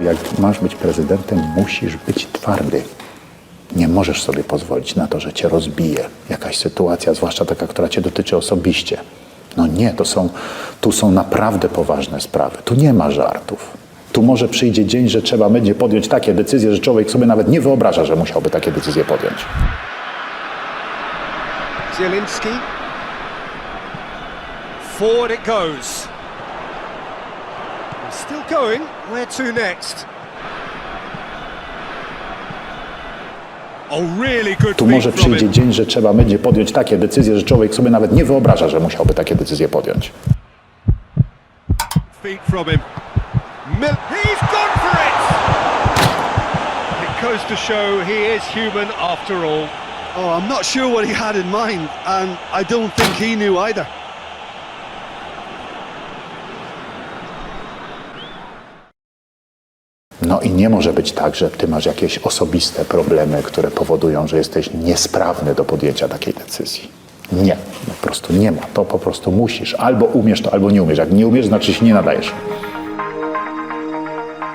Jak masz być prezydentem, musisz być twardy. Nie możesz sobie pozwolić na to, że cię rozbije jakaś sytuacja, zwłaszcza taka, która cię dotyczy osobiście. No nie, to są, tu są naprawdę poważne sprawy. Tu nie ma żartów. Tu może przyjdzie dzień, że trzeba będzie podjąć takie decyzje, że człowiek sobie nawet nie wyobraża, że musiałby takie decyzje podjąć. Zielinski. Forward it goes. Still going. Where to next? Oh, really good Tu może przyjdzie dzień, że trzeba będzie podjąć takie decyzje, że człowiek sobie nawet nie wyobraża, że musiałby takie decyzje podjąć. Feet from him. Mil- He's gone for it! It goes to show he is human after all. Oh, I'm not sure what he had in mind, and I don't think he knew either. No i nie może być tak, że ty masz jakieś osobiste problemy, które powodują, że jesteś niesprawny do podjęcia takiej decyzji. Nie, po prostu nie ma. To po prostu musisz. Albo umiesz to, albo nie umiesz. Jak nie umiesz, znaczy się nie nadajesz.